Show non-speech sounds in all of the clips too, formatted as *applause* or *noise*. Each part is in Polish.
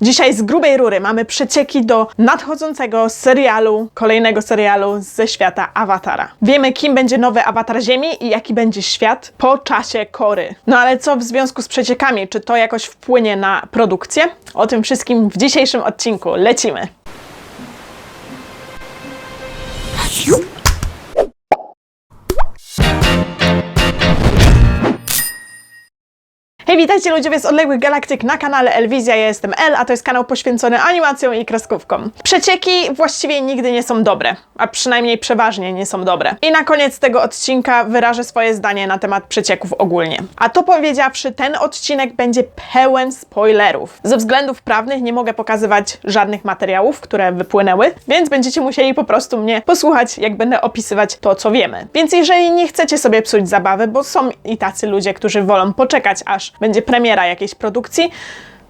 Dzisiaj z grubej rury mamy przecieki do nadchodzącego serialu, kolejnego serialu ze świata Awatara. Wiemy, kim będzie nowy awatar Ziemi i jaki będzie świat po czasie Kory. No ale co w związku z przeciekami? Czy to jakoś wpłynie na produkcję? O tym wszystkim w dzisiejszym odcinku. Lecimy! Hej, witajcie ludzie z odległych galaktyk na kanale Elwizja. Ja jestem El, a to jest kanał poświęcony animacjom i kreskówkom. Przecieki właściwie nigdy nie są dobre, a przynajmniej przeważnie nie są dobre. I na koniec tego odcinka wyrażę swoje zdanie na temat przecieków ogólnie. A to powiedziawszy, ten odcinek będzie pełen spoilerów. Ze względów prawnych nie mogę pokazywać żadnych materiałów, które wypłynęły, więc będziecie musieli po prostu mnie posłuchać, jak będę opisywać to, co wiemy. Więc jeżeli nie chcecie sobie psuć zabawy, bo są i tacy ludzie, którzy wolą poczekać, aż będzie premiera jakiejś produkcji,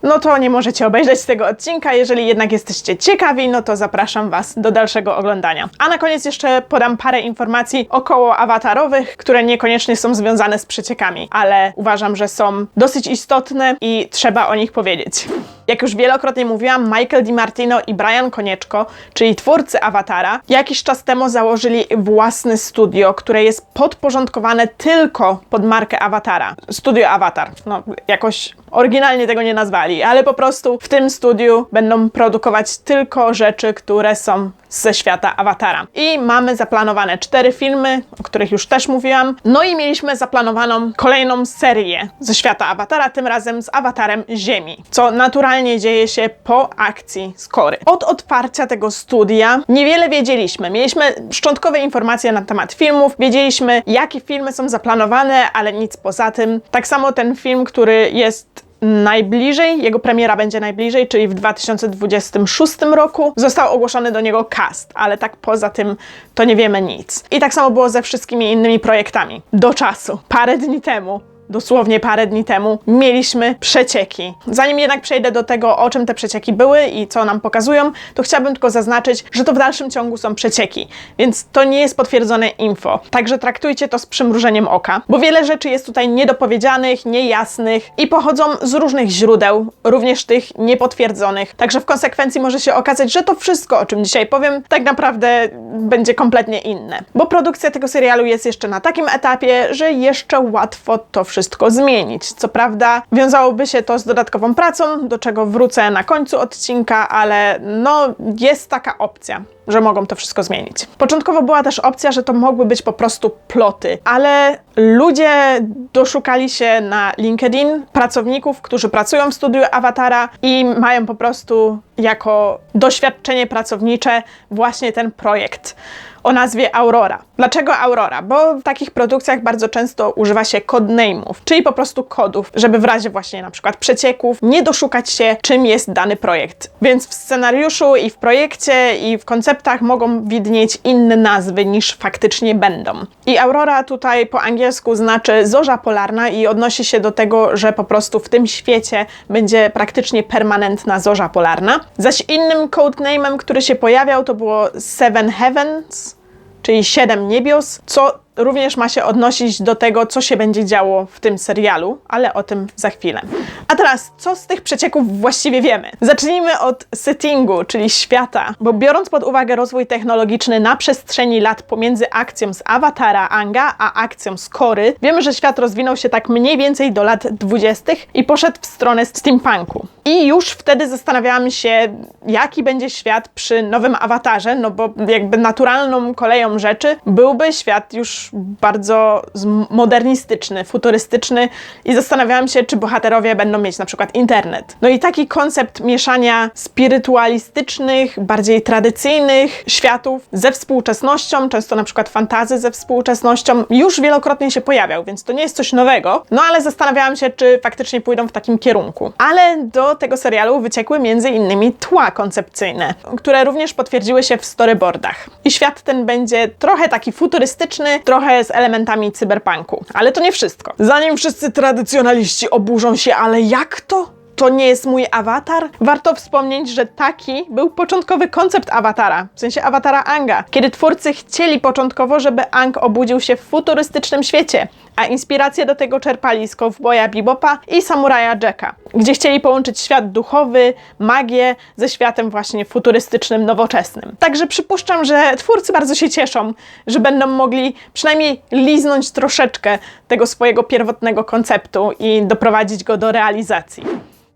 no to nie możecie obejrzeć tego odcinka. Jeżeli jednak jesteście ciekawi, no to zapraszam Was do dalszego oglądania. A na koniec jeszcze podam parę informacji około awatarowych, które niekoniecznie są związane z przeciekami, ale uważam, że są dosyć istotne i trzeba o nich powiedzieć. Jak już wielokrotnie mówiłam, Michael DiMartino i Brian Konieczko, czyli twórcy Awatara, jakiś czas temu założyli własne studio, które jest podporządkowane tylko pod markę Awatara. Studio Avatar. No, jakoś oryginalnie tego nie nazwali, ale po prostu w tym studiu będą produkować tylko rzeczy, które są ze świata Awatara. I mamy zaplanowane cztery filmy, o których już też mówiłam. No i mieliśmy zaplanowaną kolejną serię ze świata Awatara, tym razem z Awatarem Ziemi, co naturalnie dzieje się po akcji Skory. Od otwarcia tego studia niewiele wiedzieliśmy. Mieliśmy szczątkowe informacje na temat filmów, wiedzieliśmy jakie filmy są zaplanowane, ale nic poza tym. Tak samo ten film, który jest najbliżej, jego premiera będzie najbliżej, czyli w 2026 roku. Został ogłoszony do niego cast, ale tak poza tym to nie wiemy nic. I tak samo było ze wszystkimi innymi projektami. Do czasu, parę dni temu, dosłownie parę dni temu, mieliśmy przecieki. Zanim jednak przejdę do tego, o czym te przecieki były i co nam pokazują, to chciałabym tylko zaznaczyć, że to w dalszym ciągu są przecieki, więc to nie jest potwierdzone info. Także traktujcie to z przymrużeniem oka, bo wiele rzeczy jest tutaj niedopowiedzianych, niejasnych i pochodzą z różnych źródeł, również tych niepotwierdzonych. Także w konsekwencji może się okazać, że to wszystko, o czym dzisiaj powiem, tak naprawdę będzie kompletnie inne. Bo produkcja tego serialu jest jeszcze na takim etapie, że jeszcze łatwo to wszystko zmienić. Co prawda, wiązałoby się to z dodatkową pracą, do czego wrócę na końcu odcinka, ale no, jest taka opcja że mogą to wszystko zmienić. Początkowo była też opcja, że to mogły być po prostu ploty, ale ludzie doszukali się na LinkedIn pracowników, którzy pracują w studiu Awatara i mają po prostu jako doświadczenie pracownicze właśnie ten projekt o nazwie Aurora. Dlaczego Aurora? Bo w takich produkcjach bardzo często używa się codename'ów, czyli po prostu kodów, żeby w razie właśnie na przykład przecieków nie doszukać się, czym jest dany projekt. Więc w scenariuszu i w projekcie i w konceptach mogą widnieć inne nazwy niż faktycznie będą. I Aurora tutaj po angielsku znaczy zorza polarna i odnosi się do tego, że po prostu w tym świecie będzie praktycznie permanentna zorza polarna. Zaś innym codename'em, który się pojawiał, to było Seven Heavens, czyli Siedem Niebios, co również ma się odnosić do tego, co się będzie działo w tym serialu, ale o tym za chwilę. A teraz, co z tych przecieków właściwie wiemy? Zacznijmy od settingu, czyli świata, bo biorąc pod uwagę rozwój technologiczny na przestrzeni lat pomiędzy akcją z Awatara Anga a akcją z Kory, wiemy, że świat rozwinął się tak mniej więcej do lat 20. i poszedł w stronę steampunku. I już wtedy zastanawiałam się, jaki będzie świat przy nowym awatarze, no bo jakby naturalną koleją rzeczy byłby świat już bardzo modernistyczny, futurystyczny i zastanawiałam się, czy bohaterowie będą mieć na przykład internet. No i taki koncept mieszania spirytualistycznych, bardziej tradycyjnych światów ze współczesnością, często na przykład fantazy ze współczesnością, już wielokrotnie się pojawiał, więc to nie jest coś nowego. No ale zastanawiałam się, czy faktycznie pójdą w takim kierunku. Ale do tego serialu wyciekły między innymi tła koncepcyjne, które również potwierdziły się w storyboardach. I świat ten będzie trochę taki futurystyczny, trochę z elementami cyberpunku. Ale to nie wszystko. Zanim wszyscy tradycjonaliści oburzą się, ale jak to? To nie jest mój awatar? Warto wspomnieć, że taki był początkowy koncept awatara, w sensie awatara Anga, kiedy twórcy chcieli początkowo, żeby Ang obudził się w futurystycznym świecie, a inspiracje do tego czerpali z Cowboya Bebopa i Samuraja Jacka, gdzie chcieli połączyć świat duchowy, magię ze światem właśnie futurystycznym, nowoczesnym. Także przypuszczam, że twórcy bardzo się cieszą, że będą mogli przynajmniej liznąć troszeczkę tego swojego pierwotnego konceptu i doprowadzić go do realizacji.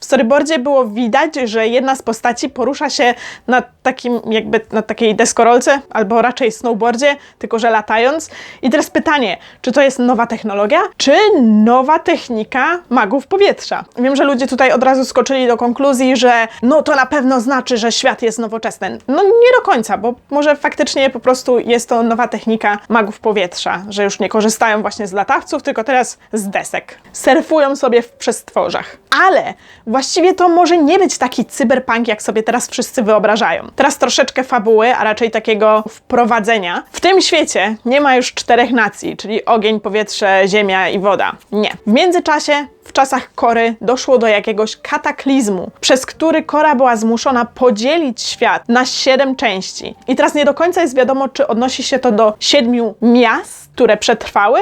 W storyboardzie było widać, że jedna z postaci porusza się na takim, jakby na takiej deskorolce, albo raczej snowboardzie, tylko że latając. I teraz pytanie, czy to jest nowa technologia, czy nowa technika magów powietrza? Wiem, że ludzie tutaj od razu skoczyli do konkluzji, że no to na pewno znaczy, że świat jest nowoczesny. No nie do końca, bo może faktycznie po prostu jest to nowa technika magów powietrza, że już nie korzystają właśnie z latawców, tylko teraz z desek. Surfują sobie w przestworzach. Ale właściwie to może nie być taki cyberpunk, jak sobie teraz wszyscy wyobrażają. Teraz troszeczkę fabuły, a raczej takiego wprowadzenia. W tym świecie nie ma już czterech nacji, czyli ogień, powietrze, ziemia i woda. Nie. W międzyczasie w czasach Kory doszło do jakiegoś kataklizmu, przez który Kora była zmuszona podzielić świat na siedem części. I teraz nie do końca jest wiadomo, czy odnosi się to do siedmiu miast, które przetrwały,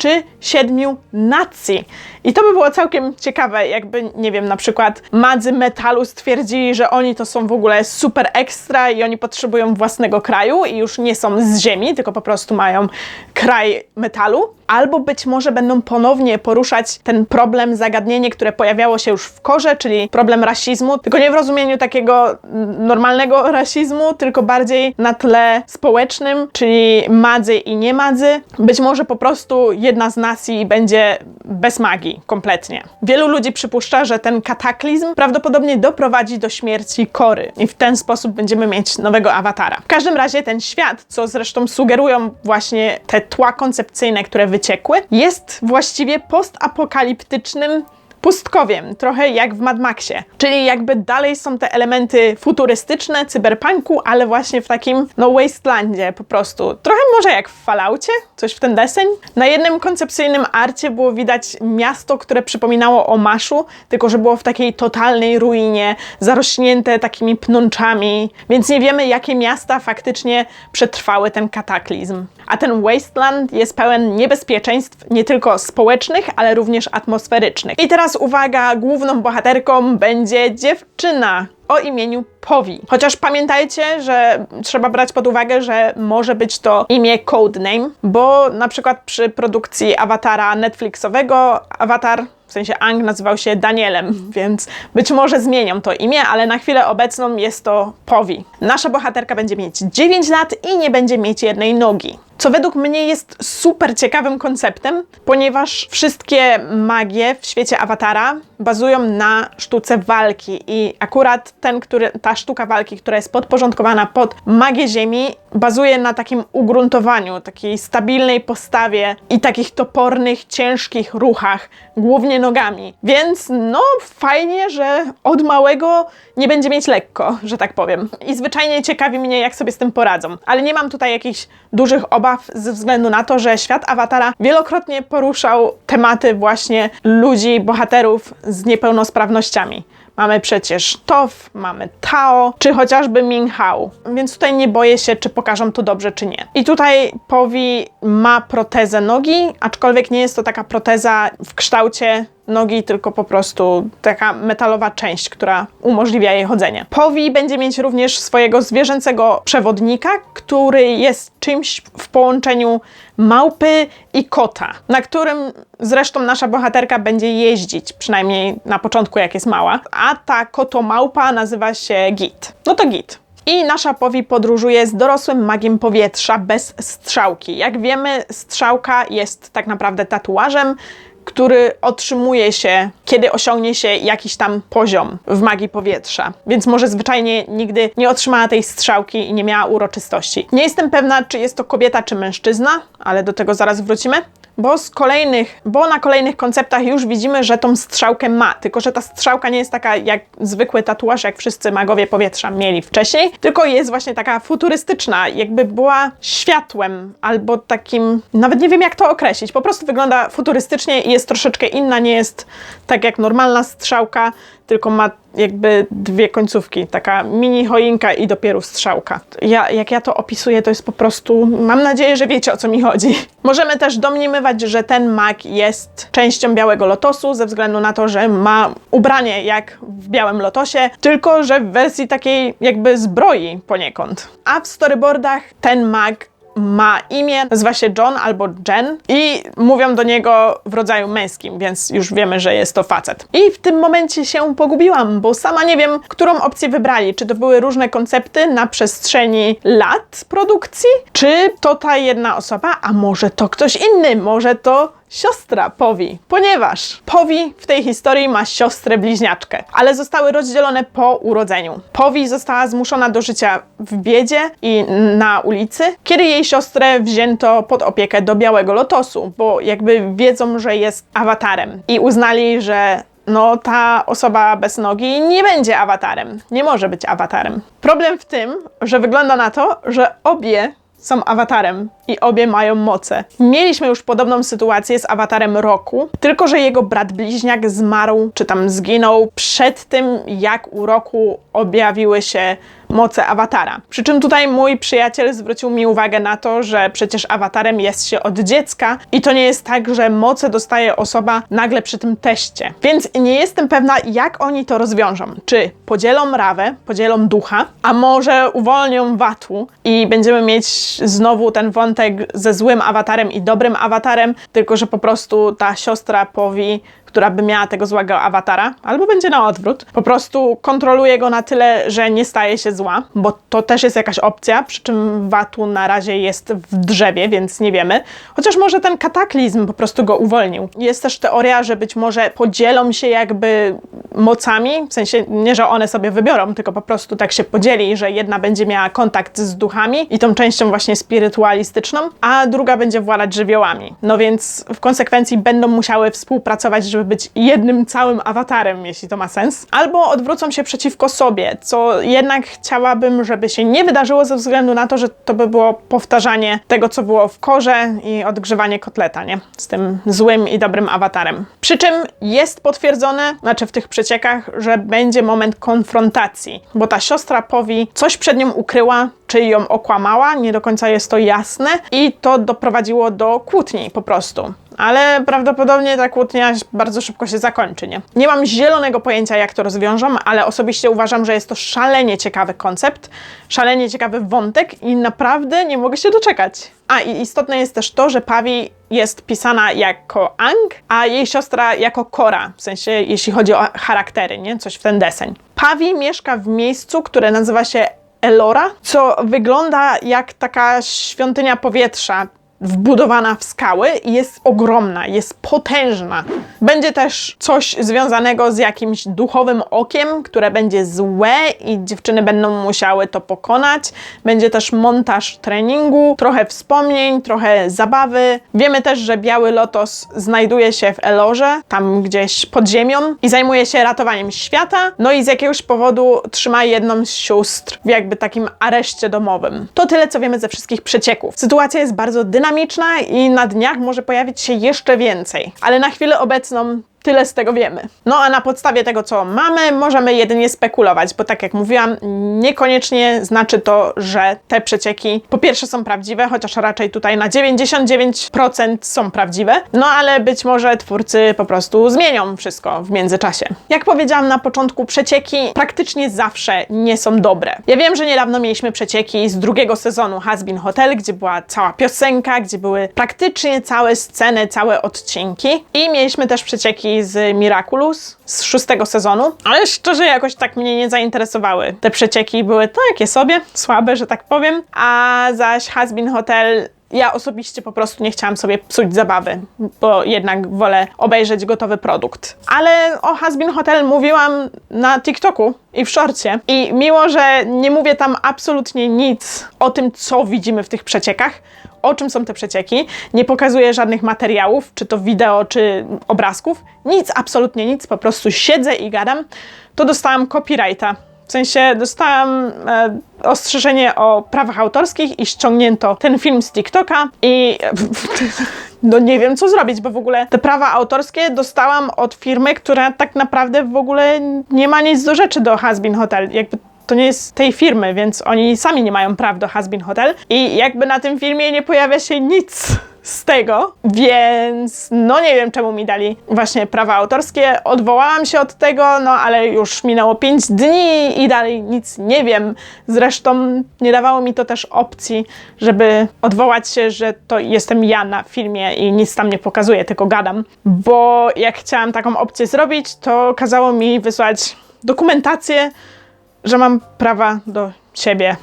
czy siedmiu nacji. I to by było całkiem ciekawe, jakby, nie wiem, na przykład madzy metalu stwierdzili, że oni to są w ogóle super ekstra i oni potrzebują własnego kraju i już nie są z ziemi, tylko po prostu mają kraj metalu. Albo być może będą ponownie poruszać ten problem, zagadnienie, które pojawiało się już w korze, czyli problem rasizmu, tylko nie w rozumieniu takiego normalnego *laughs* rasizmu, tylko bardziej na tle społecznym, czyli madzy i nie madzy. Być może po prostu jedna z nacji będzie bez magii kompletnie. Wielu ludzi przypuszcza, że ten kataklizm prawdopodobnie doprowadzi do śmierci Kory i w ten sposób będziemy mieć nowego awatara. W każdym razie ten świat, co zresztą sugerują właśnie te tła koncepcyjne, które wyciekły, jest właściwie postapokaliptycznym pustkowiem, trochę jak w Mad Maxie. Czyli jakby dalej są te elementy futurystyczne, cyberpunku, ale właśnie w takim, no, wastelandzie po prostu. Trochę może jak w Falloutie, coś w ten deseń. Na jednym koncepcyjnym arcie było widać miasto, które przypominało o Maszu, tylko że było w takiej totalnej ruinie, zarośnięte takimi pnączami, więc nie wiemy, jakie miasta faktycznie przetrwały ten kataklizm. A ten wasteland jest pełen niebezpieczeństw, nie tylko społecznych, ale również atmosferycznych. I teraz uwaga, główną bohaterką będzie dziewczyna o imieniu Powi. Chociaż pamiętajcie, że trzeba brać pod uwagę, że może być to imię codename, bo na przykład przy produkcji awatara Netflixowego, awatar w sensie Ang nazywał się Danielem, *laughs* więc być może zmienią to imię, ale na chwilę obecną jest to Powi. Nasza bohaterka będzie mieć 9 lat i nie będzie mieć jednej nogi. Co według mnie jest super ciekawym konceptem, ponieważ wszystkie magie w świecie awatara bazują na sztuce walki i akurat ten, który, ta sztuka walki, która jest podporządkowana pod magię ziemi, bazuje na takim ugruntowaniu, takiej stabilnej postawie i takich topornych, ciężkich ruchach, głównie nogami. Więc no fajnie, że od małego nie będzie mieć lekko, że tak powiem. I zwyczajnie ciekawi mnie, jak sobie z tym poradzą. Ale nie mam tutaj jakichś dużych obaw ze względu na to, że świat awatara wielokrotnie poruszał tematy właśnie ludzi, bohaterów z niepełnosprawnościami. Mamy przecież Tof, mamy Tao, czy chociażby Ming Hao, więc tutaj nie boję się, czy pokażą to dobrze, czy nie. I tutaj Powi ma protezę nogi, aczkolwiek nie jest to taka proteza w kształcie nogi, tylko po prostu taka metalowa część, która umożliwia jej chodzenie. Powi będzie mieć również swojego zwierzęcego przewodnika, który jest czymś w połączeniu małpy i kota, na którym zresztą nasza bohaterka będzie jeździć, przynajmniej na początku jak jest mała, a ta koto-małpa nazywa się Git. No to Git. I nasza Powi podróżuje z dorosłym magiem powietrza bez strzałki. Jak wiemy, strzałka jest tak naprawdę tatuażem, który otrzymuje się, kiedy osiągnie się jakiś tam poziom w magii powietrza. Więc może zwyczajnie nigdy nie otrzymała tej strzałki i nie miała uroczystości. Nie jestem pewna, czy jest to kobieta, czy mężczyzna, ale do tego zaraz wrócimy bo z kolejnych, bo na kolejnych konceptach już widzimy, że tą strzałkę ma, tylko że ta strzałka nie jest taka jak zwykły tatuaż, jak wszyscy magowie powietrza mieli wcześniej, tylko jest właśnie taka futurystyczna, jakby była światłem albo takim, nawet nie wiem jak to określić, po prostu wygląda futurystycznie i jest troszeczkę inna, nie jest tak jak normalna strzałka, tylko ma jakby dwie końcówki, taka mini choinka i dopiero strzałka. Ja, jak ja to opisuję, to jest po prostu, mam nadzieję, że wiecie o co mi chodzi. *laughs* Możemy też domniemywać, że ten mag jest częścią Białego Lotosu, ze względu na to, że ma ubranie jak w Białym Lotosie, tylko że w wersji takiej jakby zbroi poniekąd. A w storyboardach ten mag ma imię, nazywa się John albo Jen i mówią do niego w rodzaju męskim, więc już wiemy, że jest to facet. I w tym momencie się pogubiłam, bo sama nie wiem, którą opcję wybrali. Czy to były różne koncepty na przestrzeni lat produkcji, czy to ta jedna osoba, a może to ktoś inny, może to siostra Powi, ponieważ Powi w tej historii ma siostrę bliźniaczkę, ale zostały rozdzielone po urodzeniu. Powi została zmuszona do życia w biedzie i na ulicy, kiedy jej siostrę wzięto pod opiekę do Białego Lotosu, bo jakby wiedzą, że jest awatarem i uznali, że no ta osoba bez nogi nie będzie awatarem, nie może być awatarem. Problem w tym, że wygląda na to, że obie są awatarem i obie mają moce. Mieliśmy już podobną sytuację z awatarem Roku, tylko że jego brat bliźniak zmarł, czy tam zginął przed tym, jak u Roku objawiły się moce awatara. Przy czym tutaj mój przyjaciel zwrócił mi uwagę na to, że przecież awatarem jest się od dziecka i to nie jest tak, że moce dostaje osoba nagle przy tym teście. Więc nie jestem pewna, jak oni to rozwiążą. Czy podzielą rawę, podzielą ducha, a może uwolnią watu i będziemy mieć znowu ten wątek ze złym awatarem i dobrym awatarem, tylko że po prostu ta siostra powi która by miała tego złego awatara, albo będzie na odwrót. Po prostu kontroluje go na tyle, że nie staje się zła, bo to też jest jakaś opcja, przy czym Watu na razie jest w drzewie, więc nie wiemy. Chociaż może ten kataklizm po prostu go uwolnił. Jest też teoria, że być może podzielą się jakby mocami, w sensie nie, że one sobie wybiorą, tylko po prostu tak się podzieli, że jedna będzie miała kontakt z duchami i tą częścią właśnie spirytualistyczną, a druga będzie władać żywiołami. No więc w konsekwencji będą musiały współpracować, żeby żeby być jednym całym awatarem, jeśli to ma sens. Albo odwrócą się przeciwko sobie, co jednak chciałabym, żeby się nie wydarzyło ze względu na to, że to by było powtarzanie tego, co było w korze i odgrzewanie kotleta, nie? Z tym złym i dobrym awatarem. Przy czym jest potwierdzone, znaczy w tych przeciekach, że będzie moment konfrontacji, bo ta siostra powi coś przed nią ukryła, czy ją okłamała, nie do końca jest to jasne i to doprowadziło do kłótni po prostu ale prawdopodobnie ta kłótnia bardzo szybko się zakończy, nie? Nie mam zielonego pojęcia, jak to rozwiążą, ale osobiście uważam, że jest to szalenie ciekawy koncept, szalenie ciekawy wątek i naprawdę nie mogę się doczekać. A i istotne jest też to, że Pawi jest pisana jako Ang, a jej siostra jako Kora, w sensie jeśli chodzi o charaktery, nie? Coś w ten deseń. Pawi mieszka w miejscu, które nazywa się Elora, co wygląda jak taka świątynia powietrza, wbudowana w skały i jest ogromna, jest potężna. Będzie też coś związanego z jakimś duchowym okiem, które będzie złe i dziewczyny będą musiały to pokonać. Będzie też montaż treningu, trochę wspomnień, trochę zabawy. Wiemy też, że Biały Lotos znajduje się w Elorze, tam gdzieś pod ziemią i zajmuje się ratowaniem świata, no i z jakiegoś powodu trzyma jedną z sióstr w jakby takim areszcie domowym. To tyle, co wiemy ze wszystkich przecieków. Sytuacja jest bardzo dynamiczna, dynamiczna i na dniach może pojawić się jeszcze więcej. Ale na chwilę obecną Tyle z tego wiemy. No a na podstawie tego, co mamy, możemy jedynie spekulować, bo tak jak mówiłam, niekoniecznie znaczy to, że te przecieki po pierwsze są prawdziwe, chociaż raczej tutaj na 99% są prawdziwe, no ale być może twórcy po prostu zmienią wszystko w międzyczasie. Jak powiedziałam na początku, przecieki praktycznie zawsze nie są dobre. Ja wiem, że niedawno mieliśmy przecieki z drugiego sezonu Hasbin Hotel, gdzie była cała piosenka, gdzie były praktycznie całe sceny, całe odcinki i mieliśmy też przecieki z Miraculous z szóstego sezonu, ale szczerze jakoś tak mnie nie zainteresowały. Te przecieki były takie sobie, słabe, że tak powiem, a zaś Hasbin Hotel ja osobiście po prostu nie chciałam sobie psuć zabawy, bo jednak wolę obejrzeć gotowy produkt. Ale o Hasbin Hotel mówiłam na TikToku i w szorcie. I mimo, że nie mówię tam absolutnie nic o tym, co widzimy w tych przeciekach, o czym są te przecieki, nie pokazuję żadnych materiałów, czy to wideo, czy obrazków, nic, absolutnie nic, po prostu siedzę i gadam, to dostałam copyrighta. W sensie dostałam e, ostrzeżenie o prawach autorskich i ściągnięto ten film z TikToka i *laughs* no nie wiem co zrobić, bo w ogóle te prawa autorskie dostałam od firmy, która tak naprawdę w ogóle nie ma nic do rzeczy do Hasbin Hotel. Jakby to nie jest tej firmy, więc oni sami nie mają praw do Hasbin Hotel i jakby na tym filmie nie pojawia się nic z tego, więc no nie wiem czemu mi dali właśnie prawa autorskie. Odwołałam się od tego, no ale już minęło 5 dni i dalej nic nie wiem. Zresztą nie dawało mi to też opcji, żeby odwołać się, że to jestem ja na filmie i nic tam nie pokazuję, tylko gadam. Bo jak chciałam taką opcję zrobić, to kazało mi wysłać dokumentację, że mam prawa do siebie.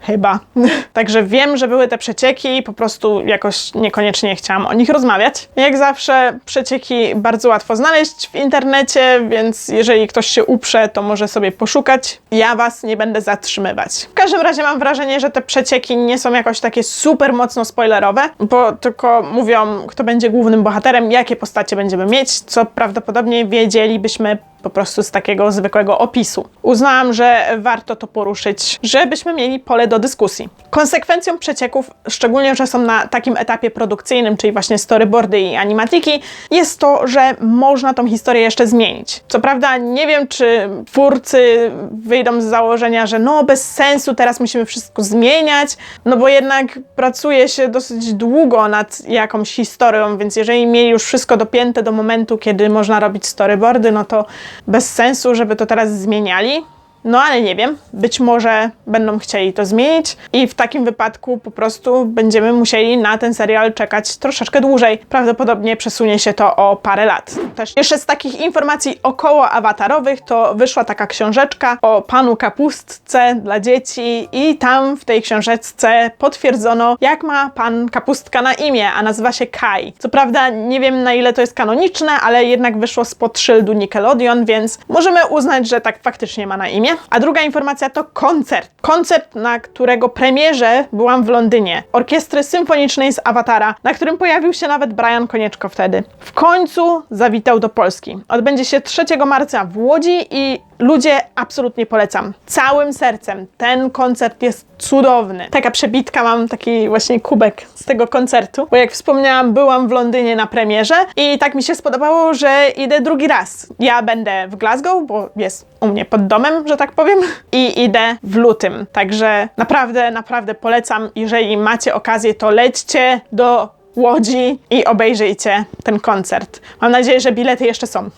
Chyba. *laughs* Także wiem, że były te przecieki po prostu jakoś niekoniecznie chciałam o nich rozmawiać. Jak zawsze przecieki bardzo łatwo znaleźć w internecie, więc jeżeli ktoś się uprze, to może sobie poszukać. Ja was nie będę zatrzymywać. W każdym razie mam wrażenie, że te przecieki nie są jakoś takie super mocno spoilerowe, bo tylko mówią, kto będzie głównym bohaterem, jakie postacie będziemy mieć, co prawdopodobnie wiedzielibyśmy po prostu z takiego zwykłego opisu. Uznałam, że warto to poruszyć, żebyśmy mieli pole do dyskusji. Konsekwencją przecieków, szczególnie, że są na takim etapie produkcyjnym, czyli właśnie storyboardy i animatiki, jest to, że można tą historię jeszcze zmienić. Co prawda nie wiem, czy twórcy wyjdą z założenia, że no bez sensu teraz musimy wszystko zmieniać, no bo jednak pracuje się dosyć długo nad jakąś historią, więc jeżeli mieli już wszystko dopięte do momentu, kiedy można robić storyboardy, no to bez sensu, żeby to teraz zmieniali. No ale nie wiem, być może będą chcieli to zmienić i w takim wypadku po prostu będziemy musieli na ten serial czekać troszeczkę dłużej. Prawdopodobnie przesunie się to o parę lat. Też jeszcze z takich informacji około awatarowych to wyszła taka książeczka o panu kapustce dla dzieci i tam w tej książeczce potwierdzono jak ma pan kapustka na imię, a nazywa się Kai. Co prawda nie wiem na ile to jest kanoniczne, ale jednak wyszło spod szyldu Nickelodeon, więc możemy uznać, że tak faktycznie ma na imię. A druga informacja to koncert. Koncert, na którego premierze byłam w Londynie. Orkiestry symfonicznej z Awatara, na którym pojawił się nawet Brian Konieczko wtedy. W końcu zawitał do Polski. Odbędzie się 3 marca w Łodzi i ludzie absolutnie polecam. Całym sercem. Ten koncert jest cudowny. Taka przebitka, mam taki właśnie kubek z tego koncertu, bo jak wspomniałam, byłam w Londynie na premierze i tak mi się spodobało, że idę drugi raz. Ja będę w Glasgow, bo jest u mnie pod domem, że tak powiem, i idę w lutym. Także naprawdę, naprawdę polecam. Jeżeli macie okazję, to lećcie do Łodzi i obejrzyjcie ten koncert. Mam nadzieję, że bilety jeszcze są.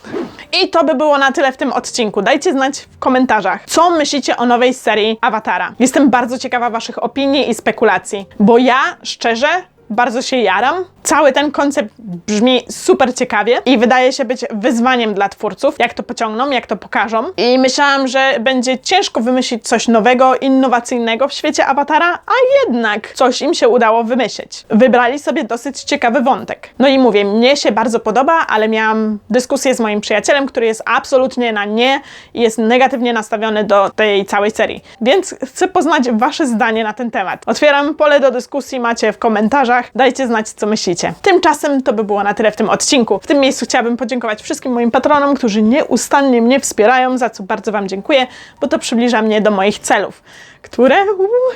I to by było na tyle w tym odcinku. Dajcie znać w komentarzach, co myślicie o nowej serii Awatara. Jestem bardzo ciekawa Waszych opinii i spekulacji, bo ja szczerze bardzo się jaram. Cały ten koncept brzmi super ciekawie i wydaje się być wyzwaniem dla twórców, jak to pociągną, jak to pokażą. I myślałam, że będzie ciężko wymyślić coś nowego, innowacyjnego w świecie awatara, a jednak coś im się udało wymyślić. Wybrali sobie dosyć ciekawy wątek. No i mówię, mnie się bardzo podoba, ale miałam dyskusję z moim przyjacielem, który jest absolutnie na nie i jest negatywnie nastawiony do tej całej serii. Więc chcę poznać Wasze zdanie na ten temat. Otwieram pole do dyskusji, macie w komentarzach. Dajcie znać, co myślicie. Tymczasem to by było na tyle w tym odcinku. W tym miejscu chciałabym podziękować wszystkim moim patronom, którzy nieustannie mnie wspierają, za co bardzo Wam dziękuję, bo to przybliża mnie do moich celów które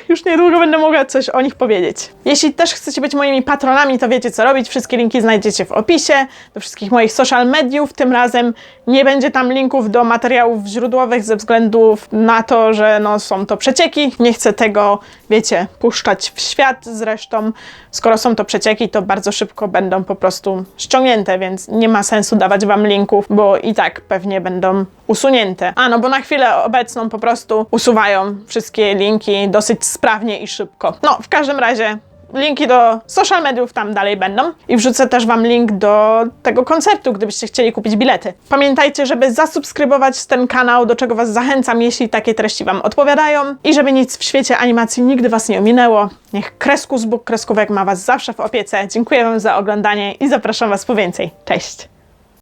już niedługo będę mogła coś o nich powiedzieć. Jeśli też chcecie być moimi patronami, to wiecie co robić. Wszystkie linki znajdziecie w opisie do wszystkich moich social mediów. Tym razem nie będzie tam linków do materiałów źródłowych ze względu na to, że no, są to przecieki. Nie chcę tego, wiecie, puszczać w świat. Zresztą, skoro są to przecieki, to bardzo szybko będą po prostu ściągnięte, więc nie ma sensu dawać Wam linków, bo i tak pewnie będą usunięte. A no, bo na chwilę obecną po prostu usuwają wszystkie linki dosyć sprawnie i szybko. No, w każdym razie linki do social mediów tam dalej będą i wrzucę też Wam link do tego koncertu, gdybyście chcieli kupić bilety. Pamiętajcie, żeby zasubskrybować ten kanał, do czego Was zachęcam, jeśli takie treści Wam odpowiadają i żeby nic w świecie animacji nigdy Was nie ominęło. Niech Kreskus Bóg Kreskówek ma Was zawsze w opiece. Dziękuję Wam za oglądanie i zapraszam Was po więcej. Cześć!